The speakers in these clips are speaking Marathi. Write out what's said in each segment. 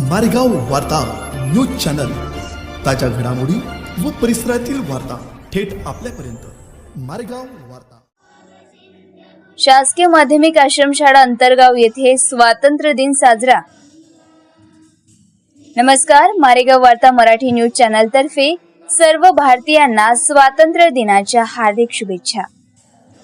मारेगाव वार्ता न्यूज चॅनल. ताज्या घडामोडी व परिसरातील वार्ता थेट आपल्यापर्यंत. मारेगाव वार्ता. शासकीय माध्यमिक आश्रमशाळा अंतरगाव येथे स्वातंत्र्य दिन साजरा. नमस्कार मारेगाव वार्ता मराठी न्यूज चॅनल तर्फे सर्व भारतीयांना स्वातंत्र्य दिनाच्या हार्दिक शुभेच्छा.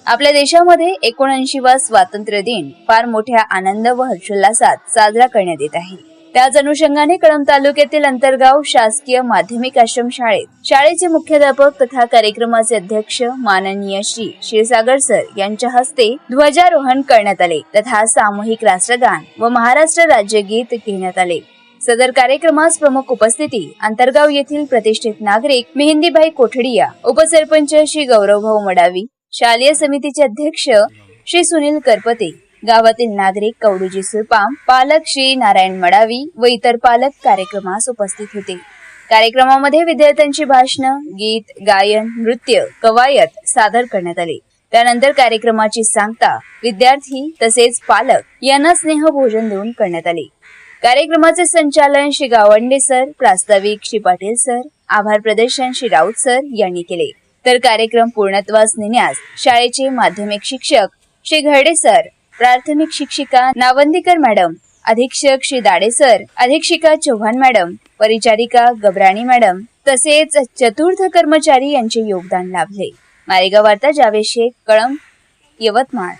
आपल्या देशामध्ये एकोणऐंशीवा स्वातंत्र्य दिन फार मोठ्या आनंद व हर्षोल्लासात साजरा करण्यात येत आहे. त्याच अनुषंगाने कळंब तालुक्यातील अंतरगाव शासकीय माध्यमिक आश्रम शाळेत शाळेचे मुख्याध्यापक तथा कार्यक्रमाचे अध्यक्ष माननीय श्री क्षीरसागर सर यांच्या हस्ते ध्वजारोहण करण्यात आले तथा सामूहिक राष्ट्रगान व महाराष्ट्र राज्यगीत घेण्यात आले. सदर कार्यक्रमास प्रमुख उपस्थिती अंतरगाव येथील प्रतिष्ठित नागरिक मेहंदीबाई कोठडिया उपसरपंच श्री गौरवभाऊ मडावी शालेय समितीचे अध्यक्ष श्री सुनील करपते गावातील नागरिक कवडूजी सुरपाम पालक श्री नारायण मडावी व इतर पालक कार्यक्रमास उपस्थित होते. कार्यक्रमामध्ये विद्यार्थ्यांची भाषणं गीत गायन नृत्य कवायत सादर करण्यात आले. त्यानंतर कार्यक्रमाची सांगता विद्यार्थी तसेच पालक यांना स्नेहभोजन देऊन करण्यात आले. कार्यक्रमाचे संचालन श्री गावंडे सर प्रास्ताविक श्री पाटील सर आभार प्रदर्शन श्री राऊत सर यांनी केले. तर कार्यक्रम पूर्णत्वास नेण्यास शाळेचे माध्यमिक शिक्षक श्री घरडे सर प्राथमिक शिक्षिका नावंदीकर मॅडम अधीक्षक श्री दाडे सर अधीक्षिका चव्हाण मॅडम परिचारिका गबराणी मॅडम तसेच चतुर्थ कर्मचारी यांचे योगदान लाभले. मारेगाव वार्ता जावेद शेख कळंब यवतमाळ.